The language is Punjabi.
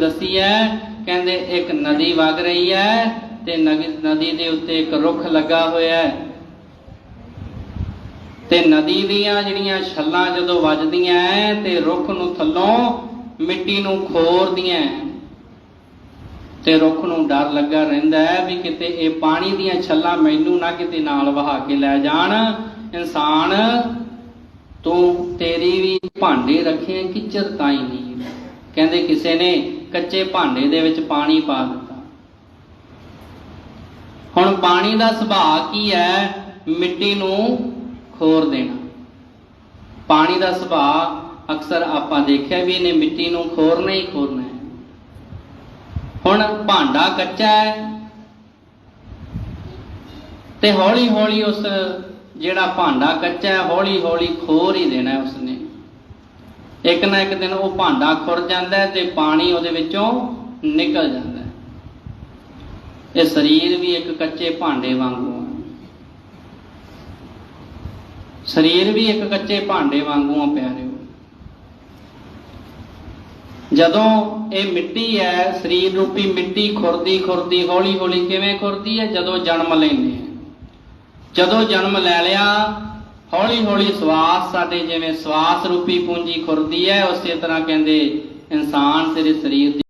ਦੱਸੀ ਹੈ ਕਹਿੰਦੇ ਇੱਕ ਨਦੀ ਵਗ ਰਹੀ ਹੈ ਤੇ ਨਗ- ਨਦੀ ਦੇ ਉੱਤੇ ਇੱਕ ਰੁੱਖ ਲੱਗਾ ਹੋਇਆ ਹੈ ਤੇ ਨਦੀ ਦੀਆਂ ਜਿਹੜੀਆਂ ਛੱਲਾਂ ਜਦੋਂ ਵੱਜਦੀਆਂ ਐ ਤੇ ਰੁੱਖ ਨੂੰ ਥੱਲੋਂ ਮਿੱਟੀ ਨੂੰ ਖੋਰਦੀਆਂ ਤੇ ਰੁੱਖ ਨੂੰ ਡਰ ਲੱਗਾ ਰਹਿੰਦਾ ਹੈ ਵੀ ਕਿਤੇ ਇਹ ਪਾਣੀ ਦੀਆਂ ਛੱਲਾਂ ਮੈਨੂੰ ਨਾ ਕਿਤੇ ਨਾਲ ਵਹਾ ਕੇ ਲੈ ਜਾਣ। ਇਨਸਾਨ, ਤੂੰ ਤੇਰੀ ਵੀ ਭਾਂਡੇ ਰੱਖੇ ਕਿਚਰ ਤਾਈ ਨਹੀਂ? ਕਹਿੰਦੇ ਕਿਸੇ ਨੇ ਕੱਚੇ ਭਾਂਡੇ ਦੇ ਵਿੱਚ ਪਾਣੀ ਪਾ ਦਿੱਤਾ। ਹੁਣ ਪਾਣੀ ਦਾ ਸੁਭਾਅ ਕੀ ਹੈ? ਮਿੱਟੀ ਨੂੰ ਖੋਰ ਦੇਣਾ। ਪਾਣੀ ਦਾ ਸੁਭਾਅ ਅਕਸਰ ਆਪਾਂ ਦੇਖਿਆ ਵੀ ਇਹਨੇ ਮਿੱਟੀ ਨੂੰ ਖੋਰਨਾ ਹੀ ਖੋਰਨਾ ਹੈ। ਹੁਣ ਭਾਂਡਾ ਕੱਚਾ ਹੈ ਤੇ ਹੌਲੀ ਹੌਲੀ ਉਸ ਜਿਹੜਾ ਭਾਂਡਾ ਕੱਚਾ ਹੈ ਹੌਲੀ ਹੌਲੀ ਖੋਰ ਹੀ ਦੇਣਾ ਹੈ ਉਸਨੇ। ਇੱਕ ਨਾ ਇੱਕ ਦਿਨ ਉਹ ਭਾਂਡਾ ਖੁਰ ਜਾਂਦਾ ਤੇ ਪਾਣੀ ਉਹਦੇ ਵਿੱਚੋਂ ਨਿਕਲ ਜਾਂਦਾ ਇਹ ਸਰੀਰ ਵੀ ਇੱਕ ਕੱਚੇ ਭਾਂਡੇ ਵਾਂਗੂ ਹੈ। ਸਰੀਰ ਵੀ ਇੱਕ ਕੱਚੇ ਭਾਂਡੇ ਵਾਂਗੂ ਆ ਪਿਆਰਿਓ ਜਦੋਂ ਇਹ ਮਿੱਟੀ ਹੈ, ਸਰੀਰ ਰੂਪੀ ਮਿੱਟੀ ਖੁਰਦੀ ਖੁਰਦੀ, ਹੌਲੀ ਹੌਲੀ ਕਿਵੇਂ ਖੁਰਦੀ ਹੈ? ਜਦੋਂ ਜਨਮ ਲੈਂਦੇ ਹਾਂ ਜਦੋਂ ਜਨਮ ਲੈ ਲਿਆ ਹੌਲੀ ਹੌਲੀ ਸਵਾਸ ਸਾਡੇ ਜਿਵੇਂ ਸਵਾਸ ਰੂਪੀ ਪੂੰਜੀ ਖੁਰਦੀ ਹੈ, ਉਸੇ ਤਰ੍ਹਾਂ ਕਹਿੰਦੇ ਇਨਸਾਨ ਤੇਰੇ ਸਰੀਰ